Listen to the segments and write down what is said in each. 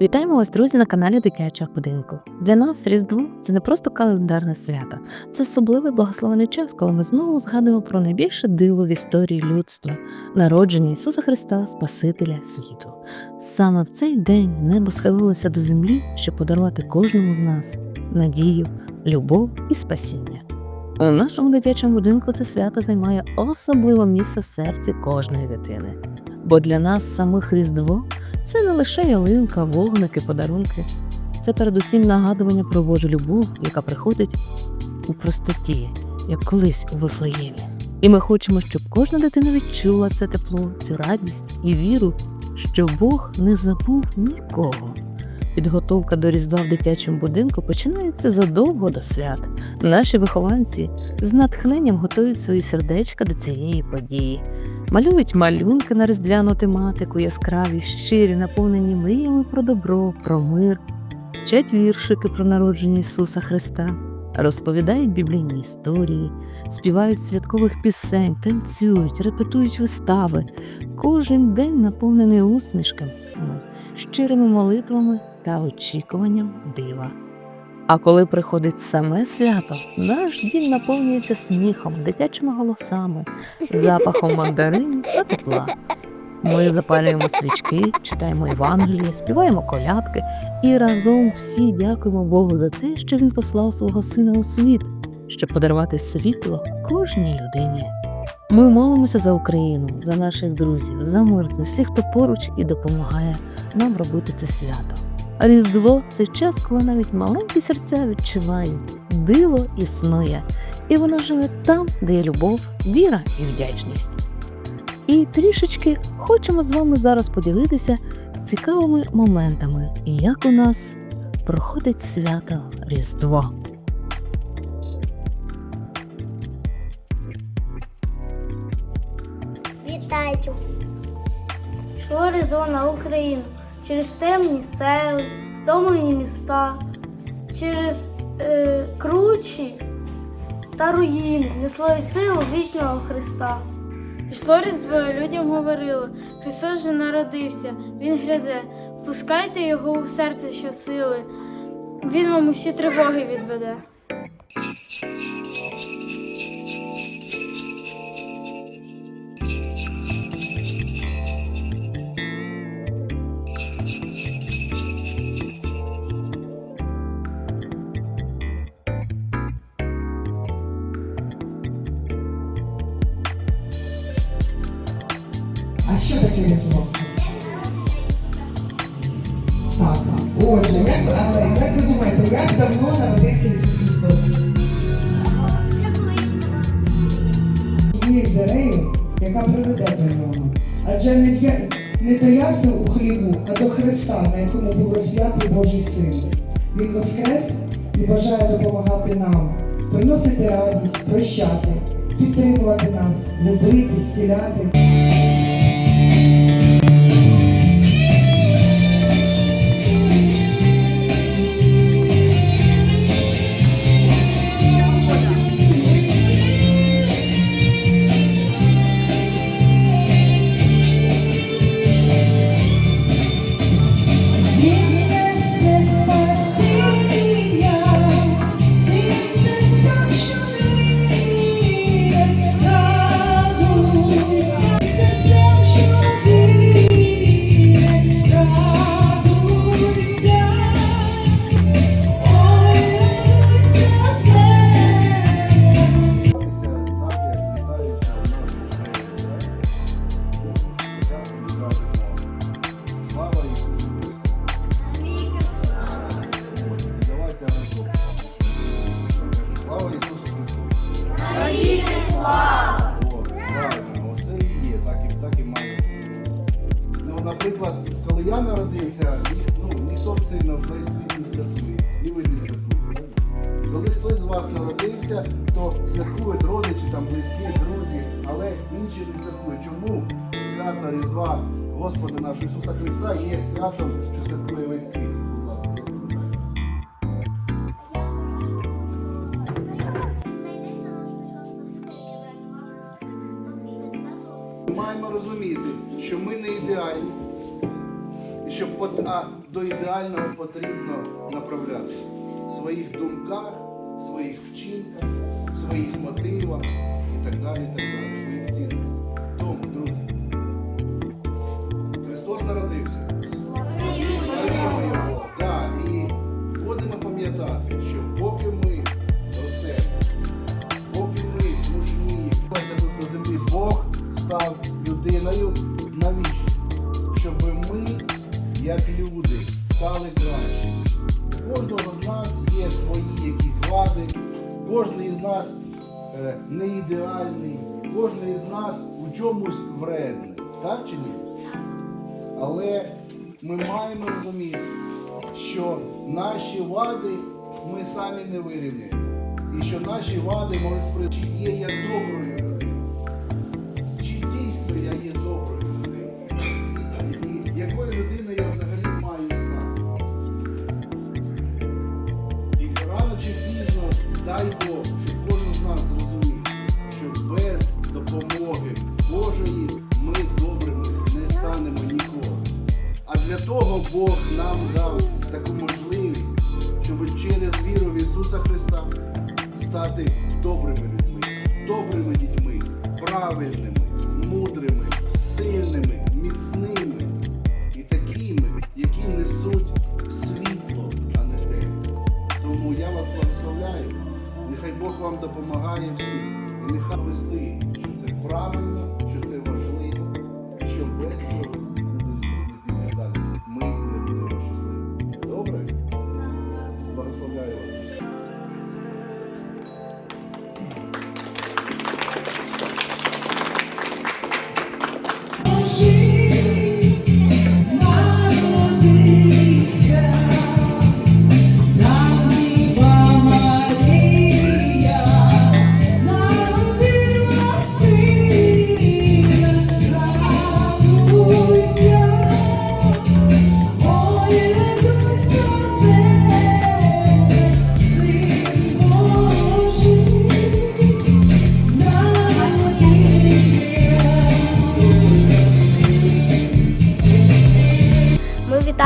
Вітаємо вас, друзі, на каналі Дитячого будинку. Для нас Різдво це не просто календарне свято, це особливий благословений час, коли ми знову згадуємо про найбільше диво в історії людства народження Ісуса Христа, Спасителя світу. Саме в цей день небо схилилося до землі, щоб подарувати кожному з нас надію, любов і спасіння. У нашому дитячому будинку це свято займає особливе місце в серці кожної дитини. Бо для нас самих Різдво це не лише ялинка, вогники, подарунки. Це передусім нагадування про Божу любов, яка приходить у простоті, як колись у Вифлеємі. І ми хочемо, щоб кожна дитина відчула це тепло, цю радість і віру, що Бог не забув нікого. Підготовка до Різдва в дитячому будинку починається задовго до свят. Наші вихованці з натхненням готують свої сердечка до цієї події, малюють малюнки на різдвяну тематику, яскраві, щирі, наповнені мріями про добро, про мир, вчать віршики про народження Ісуса Христа, розповідають біблійні історії, співають святкових пісень, танцюють, репетують вистави. Кожен день наповнений усмішками, щирими молитвами та очікуванням дива. А коли приходить саме свято, наш дім наповнюється сміхом, дитячими голосами, запахом мандаринів та тепла. Ми запалюємо свічки, читаємо Євангеліє, співаємо колядки і разом всі дякуємо Богу за те, що Він послав свого сина у світ, щоб подарувати світло кожній людині. Ми молимося за Україну, за наших друзів, за мир, за всіх, хто поруч і допомагає нам робити це свято. Різдво це час, коли навіть маленькі серця відчувають, диво існує, і воно живе там, де є любов, віра і вдячність. І трішечки хочемо з вами зараз поділитися цікавими моментами, як у нас проходить свято Різдво. Вітаю! Шло різдво на Україну через темні сели, стомлені міста, через е, кручі та руїни несло силу вічного Христа. Йшло різдво, людям говорило, Христос же народився, Він гряде, впускайте його у серце щосили, Він вам усі тривоги відведе. А що таке різдво? Так, отже, як, а, як ви думаєте, як давно народився Ісус Христос? Тією зарею, яка приведе до нього. Адже не, для- не до ясел у хліву, а до Христа, на якому був розп'ятий Божий син. Він воскрес і бажає допомагати нам, приносити радість, прощати, підтримувати нас, любити, зціляти. Наприклад, коли я народився, ну, ніхто сильно весь світ не святкує, і ви не святкуєте. Коли хтось з вас народився, то святкують родичі, там, близькі, друзі, але інші не святкують. Чому свято Різдва Господа нашого Ісуса Христа є святом, що святкує весь світ? Ми маємо розуміти, що ми не ідеальні, і що а до ідеального потрібно направляти в своїх думках, своїх вчинках, своїх мотивах і так далі, так далі, не ідеальний, кожен із нас у чомусь вредний. Так чи ні? Але ми маємо розуміти, що наші вади ми самі не вирівняємо. І що наші вади можуть причинити чи є як доброю того Бог нам дав таку можливість, щоб через віру в Ісуса Христа стати добрими людьми, добрими дітьми, правильними, мудрими, сильними, міцними і такими, які несуть світло, а не темряву. Тому я вас благословляю. Нехай Бог вам допомагає всім. І нехай вести, що це правильно,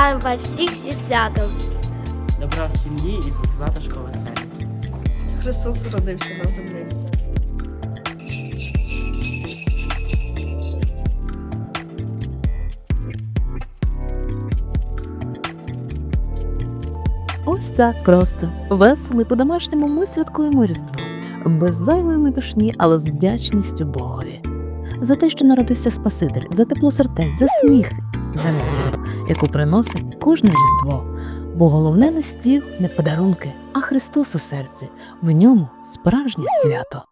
вітаємо вас всіх зі святом. Добра в сім'ї і затишку веселі. Христос родився на землі. Ось так просто, весело і по-домашньому ми святкуємо Різдво. Без зайвої метушні, але з вдячністю Богові. За те, що народився Спаситель, за тепло сердець, за сміх, за надію, яку приносить кожне Різдво. Бо головне на стіл, не подарунки, а Христос у серці. В ньому справжнє свято.